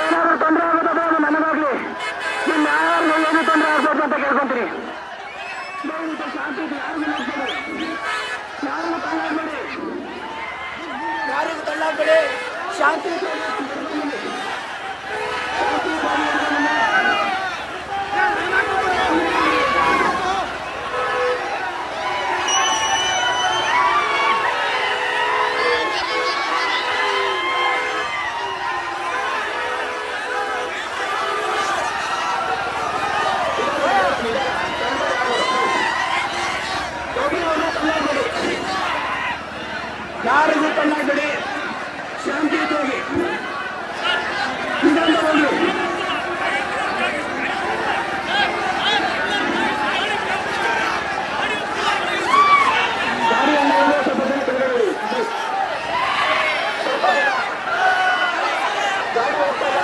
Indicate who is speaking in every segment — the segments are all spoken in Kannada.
Speaker 1: ಏನಾದ್ರು ತೊಂದರೆ ಆಗುತ್ತದೆ ಅದು ನನಗಾಗ್ಲಿ ಇನ್ನು ಯಾರು ಏನು ತೊಂದರೆ ಆಗ್ಬೋದು ಅಂತ ಕೇಳ್ಕೊಂತೀನಿ. ದಯವಿಟ್ಟು ಶಾಂತಿ ಯಾರಿಗೂ ತಳ್ಳಾಡ್ಬೇಡಿ. ಶಾಂತಿ ಇದ್ರೆ ಯಾರಿಗೂ ತಳ್ಳಾಡ್ಬೇಡಿ ಶಾಂತಿ ಇದ್ರೆ ಹೋಗಿ ನಿಧಾನ ಹೋಗಿ ಗಾಡಿಯನ್ನು ಒಂದು ಸ್ವಲ್ಪ ಜನ ಹೋಗ್ತಾ ಇಲ್ಲ.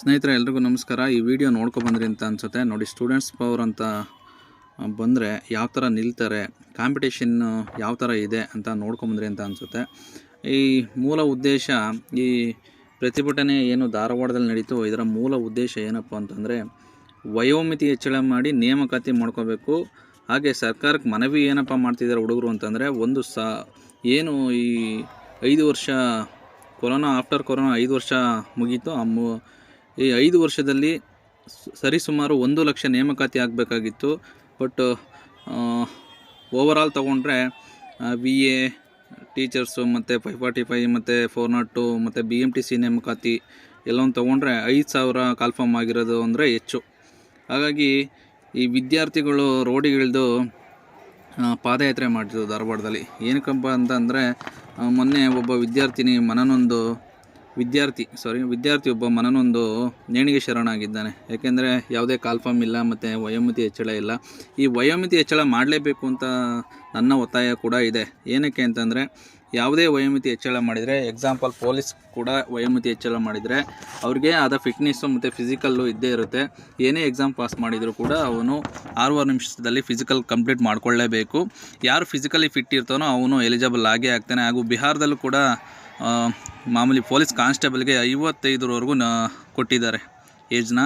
Speaker 2: ಸ್ನೇಹಿತರೆ, ಎಲ್ರಿಗೂ ನಮಸ್ಕಾರ. ಈ ವಿಡಿಯೋ ನೋಡ್ಕೊ ಬಂದ್ರಿ ಅಂತ ಅನ್ಸುತ್ತೆ. ನೋಡಿ ಸ್ಟೂಡೆಂಟ್ಸ್ ಪವರ್ ಅಂತ ಬಂದರೆ ಯಾವ ಥರ ನಿಲ್ತಾರೆ ಕಾಂಪಿಟೇಷನ್ನು ಯಾವ ಥರ ಇದೆ ಅಂತ ನೋಡ್ಕೊಂಬಂದ್ರಿ ಅಂತ ಅನಿಸುತ್ತೆ. ಈ ಮೂಲ ಉದ್ದೇಶ ಈ ಪ್ರತಿಭಟನೆ ಏನು ಧಾರವಾಡದಲ್ಲಿ ನಡೀತು, ಇದರ ಮೂಲ ಉದ್ದೇಶ ಏನಪ್ಪ ಅಂತಂದರೆ ವಯೋಮಿತಿ ಹೆಚ್ಚಳ ಮಾಡಿ ನೇಮಕಾತಿ ಮಾಡ್ಕೋಬೇಕು. ಹಾಗೆ ಸರ್ಕಾರಕ್ಕೆ ಮನವಿ ಏನಪ್ಪ ಮಾಡ್ತಿದ್ದಾರೆ ಹುಡುಗರು ಅಂತಂದರೆ ಒಂದು ಸ, ಏನು ಈ ಐದು ವರ್ಷ ಕೊರೋನಾ ಆಫ್ಟರ್ ಕೊರೋನಾ ಐದು ವರ್ಷ ಮುಗೀತು. ಆ ಮು, ಈ ಐದು ವರ್ಷದಲ್ಲಿ ಸರಿಸುಮಾರು ಒಂದು ಲಕ್ಷ ನೇಮಕಾತಿ ಆಗಬೇಕಾಗಿತ್ತು. ಬಟ್ ಓವರಾಲ್ ತೊಗೊಂಡ್ರೆ ವಿ ಎ ಟೀಚರ್ಸು ಮತ್ತು ಫೈವ್ ಫಾರ್ಟಿ ಫೈವ್ ಮತ್ತು ಫೋರ್ ನಾಟ್ ಟು ಮತ್ತು ಬಿ ಎಂ ಟಿ ಸಿ ನೇಮಕಾತಿ ಎಲ್ಲವನ್ನು ತೊಗೊಂಡ್ರೆ ಐದು ಸಾವಿರ ಕಾಲ್ಫಾರ್ಮ್ ಆಗಿರೋದು ಅಂದರೆ ಹೆಚ್ಚು. ಹಾಗಾಗಿ ಈ ವಿದ್ಯಾರ್ಥಿಗಳು ರೋಡಿಗಿಳಿದು ಪಾದಯಾತ್ರೆ ಮಾಡಿದ್ರು ಧಾರವಾಡದಲ್ಲಿ. ಏನಕ್ಕಪ್ಪ ಅಂತಂದರೆ ಮೊನ್ನೆ ಒಬ್ಬ ವಿದ್ಯಾರ್ಥಿನಿ ಮನನೊಂದು ವಿದ್ಯಾರ್ಥಿ ಸಾರಿ ವಿದ್ಯಾರ್ಥಿ ಒಬ್ಬ ಮನನೊಂದು ನೇಣಿಗೆ ಶರಣಾಗಿದ್ದಾನೆ. ಯಾಕೆಂದರೆ ಯಾವುದೇ ಕಾಲ್ಫಾರ್ಮ್ ಇಲ್ಲ, ಮತ್ತು ವಯೋಮಿತಿ ಹೆಚ್ಚಳ ಇಲ್ಲ. ಈ ವಯೋಮಿತಿ ಹೆಚ್ಚಳ ಮಾಡಲೇಬೇಕು ಅಂತ ನನ್ನ ಒತ್ತಾಯ ಕೂಡ ಇದೆ. ಏನಕ್ಕೆ ಅಂತಂದರೆ, ಯಾವುದೇ ವಯೋಮಿತಿ ಹೆಚ್ಚಳ ಮಾಡಿದರೆ ಎಕ್ಸಾಂಪಲ್ ಪೊಲೀಸ್ ಕೂಡ ವಯೋಮಿತಿ ಹೆಚ್ಚಳ ಮಾಡಿದರೆ, ಅವ್ರಿಗೆ ಆದ ಫಿಟ್ನೆಸ್ಸು ಮತ್ತು ಫಿಸಿಕಲ್ಲು ಇದ್ದೇ ಇರುತ್ತೆ. ಏನೇ ಎಕ್ಸಾಮ್ ಪಾಸ್ ಮಾಡಿದರೂ ಕೂಡ ಅವನು ಆರೂವರೆ ನಿಮಿಷದಲ್ಲಿ ಫಿಸಿಕಲ್ ಕಂಪ್ಲೀಟ್ ಮಾಡಿಕೊಳ್ಳೇಬೇಕು. ಯಾರು ಫಿಸಿಕಲಿ ಫಿಟ್ ಇರ್ತಾನೋ ಅವನು ಎಲಿಜಿಬಲ್ ಆಗೇ ಆಗ್ತಾನೆ. ಹಾಗೂ ಬಿಹಾರದಲ್ಲೂ ಕೂಡ ಮಾಮೂಲಿ ಪೊಲೀಸ್ ಕಾನ್ಸ್ಟೇಬಲ್ಗೆ ಐವತ್ತೈದರವರೆಗೂ ನ ಕೊಟ್ಟಿದ್ದಾರೆ ಏಜ್ನ.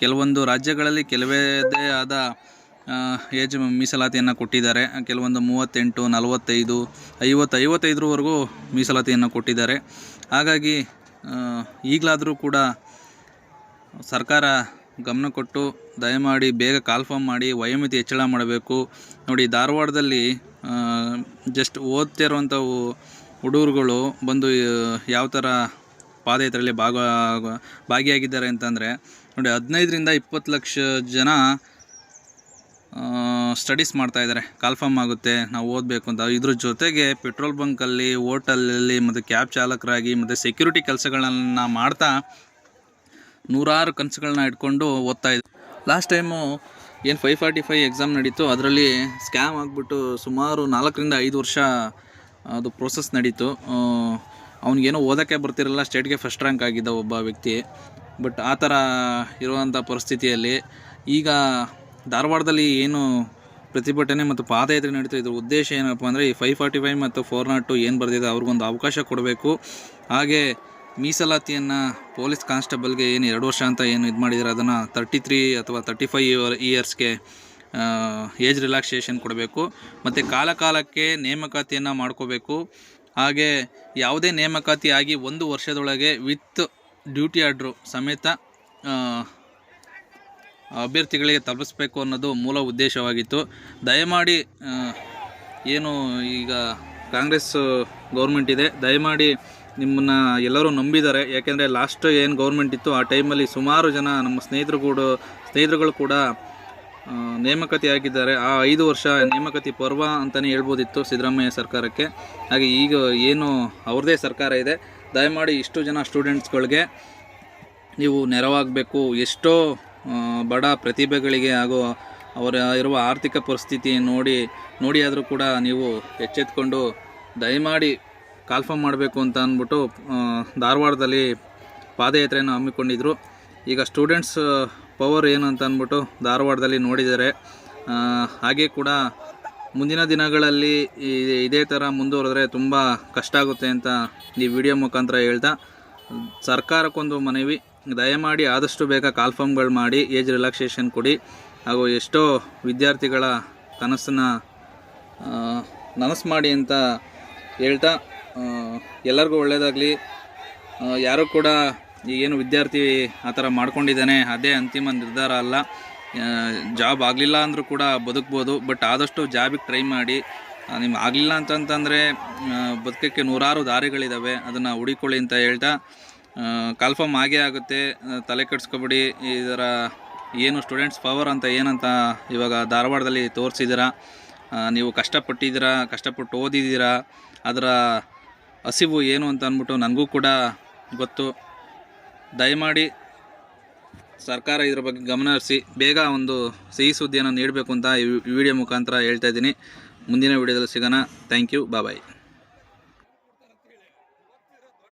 Speaker 2: ಕೆಲವೊಂದು ರಾಜ್ಯಗಳಲ್ಲಿ ಕೆಲವೇದೇ ಆದ ಏಜ್ ಮೀಸಲಾತಿಯನ್ನು ಕೊಟ್ಟಿದ್ದಾರೆ. ಕೆಲವೊಂದು ಮೂವತ್ತೆಂಟು, ನಲವತ್ತೈದು, ಐವತ್ತು, ಐವತ್ತೈದರವರೆಗೂ ಮೀಸಲಾತಿಯನ್ನು ಕೊಟ್ಟಿದ್ದಾರೆ. ಹಾಗಾಗಿ ಈಗಲಾದರೂ ಕೂಡ ಸರ್ಕಾರ ಗಮನ ಕೊಟ್ಟು ದಯಮಾಡಿ ಬೇಗ ಕಾಲ್ಫಾರ್ಮ್ ಮಾಡಿ, ವಯೋಮಿತಿ ಹೆಚ್ಚಳ ಮಾಡಬೇಕು. ನೋಡಿ, ಧಾರವಾಡದಲ್ಲಿ ಜಸ್ಟ್ ಓದ್ತಿರುವಂಥವು ಹುಡುಗರುಗಳು ಬಂದು ಯಾವ ಥರ ಪಾದಯಾತ್ರೆಯಲ್ಲಿ ಭಾಗ, ಭಾಗಿಯಾಗಿದ್ದಾರೆ ಅಂತಂದರೆ, ನೋಡಿ, ಹದಿನೈದರಿಂದ ಇಪ್ಪತ್ತು ಲಕ್ಷ ಜನ ಸ್ಟಡೀಸ್ ಮಾಡ್ತಾ ಇದ್ದಾರೆ. ಕಾಲ್ಫಾರ್ಮ್ ಆಗುತ್ತೆ, ನಾವು ಓದಬೇಕು ಅಂತ. ಇದ್ರ ಜೊತೆಗೆ ಪೆಟ್ರೋಲ್ ಬಂಕಲ್ಲಿ ಹೋಟೆಲಲ್ಲಿ ಮತ್ತು ಕ್ಯಾಬ್ ಚಾಲಕರಾಗಿ, ಮತ್ತು ಸೆಕ್ಯೂರಿಟಿ ಕೆಲಸಗಳನ್ನ ಮಾಡ್ತಾ ನೂರಾರು ಕನಸುಗಳನ್ನ ಇಟ್ಕೊಂಡು ಓದ್ತಾ ಇದ್ದೆ ಲಾಸ್ಟ್ ಟೈಮು ಏನು ಫೈವ್ ಫಾರ್ಟಿ ಫೈವ್ ಎಕ್ಸಾಮ್ ನಡೀತು, ಅದರಲ್ಲಿ ಸ್ಕ್ಯಾಮ್ ಆಗಿಬಿಟ್ಟು ಸುಮಾರು ನಾಲ್ಕರಿಂದ ಐದು ವರ್ಷ ಅದು ಪ್ರೋಸೆಸ್ ನಡೀತು. ಅವನಿಗೇನೋ ಓದೋಕ್ಕೆ ಬರ್ತಿರಲ್ಲ ಸ್ಟೇಟ್ಗೆ ಫಸ್ಟ್ ರ್ಯಾಂಕ್ ಆಗಿದ್ದ ಒಬ್ಬ ವ್ಯಕ್ತಿ. ಬಟ್ ಆ ಥರ ಇರುವಂಥ ಪರಿಸ್ಥಿತಿಯಲ್ಲಿ ಈಗ ಧಾರವಾಡದಲ್ಲಿ ಏನು ಪ್ರತಿಭಟನೆ ಮತ್ತು ಪಾದಯಾತ್ರೆ ನಡೀತಾ, ಇದ್ರ ಉದ್ದೇಶ ಏನಪ್ಪ ಅಂದರೆ ಈ ಫೈವ್ ಫಾರ್ಟಿ ಫೈವ್ ಮತ್ತು ಫೋರ್ ನಾಟ್ ಟು ಏನು ಬರೆದಿದೆ, ಅವ್ರಿಗೊಂದು ಅವಕಾಶ ಕೊಡಬೇಕು. ಹಾಗೆ ಮೀಸಲಾತಿಯನ್ನು ಪೊಲೀಸ್ ಕಾನ್ಸ್ಟೇಬಲ್ಗೆ ಏನು ಎರಡು ವರ್ಷ ಅಂತ ಏನು ಇದು ಮಾಡಿದ್ದಾರೆ ಅದನ್ನು ತರ್ಟಿ ತ್ರೀ ಅಥವಾ ತರ್ಟಿ ಫೈವ್ ಇಯರ್ಸ್ಗೆ ಏಜ್ ರಿಲ್ಯಾಕ್ಸೇಷನ್ ಕೊಡಬೇಕು. ಮತ್ತು ಕಾಲಕಾಲಕ್ಕೆ ನೇಮಕಾತಿಯನ್ನು ಮಾಡ್ಕೋಬೇಕು. ಹಾಗೆ ಯಾವುದೇ ನೇಮಕಾತಿ ಆಗಿ ಒಂದು ವರ್ಷದೊಳಗೆ ವಿತ್ ಡ್ಯೂಟಿ ಆರ್ಡ್ರು ಸಮೇತ ಅಭ್ಯರ್ಥಿಗಳಿಗೆ ತಲುಪಿಸ್ಬೇಕು ಅನ್ನೋದು ಮೂಲ ಉದ್ದೇಶವಾಗಿತ್ತು. ದಯಮಾಡಿ ಏನು ಈಗ ಕಾಂಗ್ರೆಸ್ ಗೌರ್ಮೆಂಟ್ ಇದೆ, ದಯಮಾಡಿ ನಿಮ್ಮನ್ನು ಎಲ್ಲರೂ ನಂಬಿದ್ದಾರೆ ಯಾಕೆಂದರೆ ಲಾಸ್ಟ್ ಏನು ಗೌರ್ಮೆಂಟ್ ಇತ್ತು, ಆ ಟೈಮಲ್ಲಿ ಸುಮಾರು ಜನ ನಮ್ಮ ಸ್ನೇಹಿತರು ಕೂಡ, ಸ್ನೇಹಿತರುಗಳು ಕೂಡ ನೇಮಕಾತಿ ಆಗಿದ್ದಾರೆ ಆ ಐದು ವರ್ಷ ನೇಮಕತಿ ಪರ್ವ ಅಂತಲೇ ಹೇಳ್ಬೋದಿತ್ತು ಸಿದ್ದರಾಮಯ್ಯ ಸರ್ಕಾರಕ್ಕೆ. ಹಾಗೆ ಈಗ ಏನು ಅವ್ರದ್ದೇ ಸರ್ಕಾರ ಇದೆ. ದಯಮಾಡಿ ಇಷ್ಟು ಜನ ಸ್ಟೂಡೆಂಟ್ಸ್ಗಳಿಗೆ ನೀವು ನೆರವಾಗಬೇಕು. ಎಷ್ಟೋ ಬಡ ಪ್ರತಿಭೆಗಳಿಗೆ ಹಾಗೂ ಅವರ ಇರುವ ಆರ್ಥಿಕ ಪರಿಸ್ಥಿತಿ ನೋಡಿ ನೋಡಿ ಆದರೂ ಕೂಡ ನೀವು ಎಚ್ಚೆತ್ಕೊಂಡು ದಯಮಾಡಿ ಕಾಲ್ಫಾರ್ಮ್ ಮಾಡಬೇಕು ಅಂತ ಅಂದ್ಬಿಟ್ಟು ಧಾರವಾಡದಲ್ಲಿ ಪಾದಯಾತ್ರೆಯನ್ನು ಹಮ್ಮಿಕೊಂಡಿದ್ದರು ಈಗ ಸ್ಟೂಡೆಂಟ್ಸ್ ಪವರ್ ಏನು ಅಂತ ಅಂದ್ಬಿಟ್ಟು ಧಾರವಾಡದಲ್ಲಿ ನೋಡಿದ್ದಾರೆ ಹಾಗೆ ಕೂಡ ಮುಂದಿನ ದಿನಗಳಲ್ಲಿ ಇದೇ ಥರ ಮುಂದುವರೆದ್ರೆ ತುಂಬ ಕಷ್ಟ ಆಗುತ್ತೆ ಅಂತ ಈ ವಿಡಿಯೋ ಮುಖಾಂತರ ಹೇಳ್ತಾ, ಸರ್ಕಾರಕ್ಕೊಂದು ಮನವಿ, ದಯಮಾಡಿ ಆದಷ್ಟು ಬೇಗ ಕಾಲ್ಫಾರ್ಮ್ಗಳು ಮಾಡಿ, ಏಜ್ ರಿಲ್ಯಾಕ್ಸೇಷನ್ ಕೊಡಿ, ಹಾಗೂ ಎಷ್ಟೋ ವಿದ್ಯಾರ್ಥಿಗಳ ಕನಸನ್ನು ನನಸು ಮಾಡಿ ಅಂತ ಹೇಳ್ತಾ ಎಲ್ಲರಿಗೂ ಒಳ್ಳೆಯದಾಗಲಿ ಯಾರು ಕೂಡ ಈಗೇನು ವಿದ್ಯಾರ್ಥಿ ಆ ಥರ ಮಾಡ್ಕೊಂಡಿದ್ದಾನೆ, ಅದೇ ಅಂತಿಮ ನಿರ್ಧಾರ ಅಲ್ಲ. ಜಾಬ್ ಆಗಲಿಲ್ಲ ಅಂದರೂ ಕೂಡ ಬದುಕ್ಬೋದು ಬಟ್ ಆದಷ್ಟು ಜಾಬಿಗೆ ಟ್ರೈ ಮಾಡಿ. ನಿಮ್ಗೆ ಆಗಲಿಲ್ಲ ಅಂತಂತಂದರೆ ಬದುಕಕ್ಕೆ ನೂರಾರು ದಾರಿಗಳಿದ್ದಾವೆ ಅದನ್ನು ಹುಡಿಕೊಳ್ಳಿ ಅಂತ ಹೇಳ್ತಾ ಕಾಲ್ಫಾರ್ಮ್ ಆಗೇ ಆಗುತ್ತೆ ತಲೆ ಕೆಡಿಸ್ಕೊಬಿಡಿ, ಇದರ ಏನು ಸ್ಟೂಡೆಂಟ್ಸ್ ಪವರ್ ಅಂತ ಏನಂತ ಇವಾಗ ಧಾರವಾಡದಲ್ಲಿ ತೋರಿಸಿದ್ದೀರಾ ನೀವು ಕಷ್ಟಪಟ್ಟಿದ್ದೀರಾ, ಕಷ್ಟಪಟ್ಟು ಓದಿದ್ದೀರಾ, ಅದರ ಹಸಿವು ಏನು ಅಂತ ಅಂದ್ಬಿಟ್ಟು ನನಗೂ ಕೂಡ ಗೊತ್ತು. ದಯಮಾಡಿ ಸರ್ಕಾರ ಇದ್ರ ಬಗ್ಗೆ ಗಮನ ಹರಿಸಿ, ಬೇಗ ಒಂದು ಸಿಹಿ ಸುದ್ದಿಯನ್ನು ನೀಡಬೇಕು ಅಂತ ಈ ವಿಡಿಯೋ ಮುಖಾಂತರ ಹೇಳ್ತಾ ಇದ್ದೀನಿ. ಮುಂದಿನ ವಿಡಿಯೋದಲ್ಲಿ ಸಿಗೋಣ. Thank you bye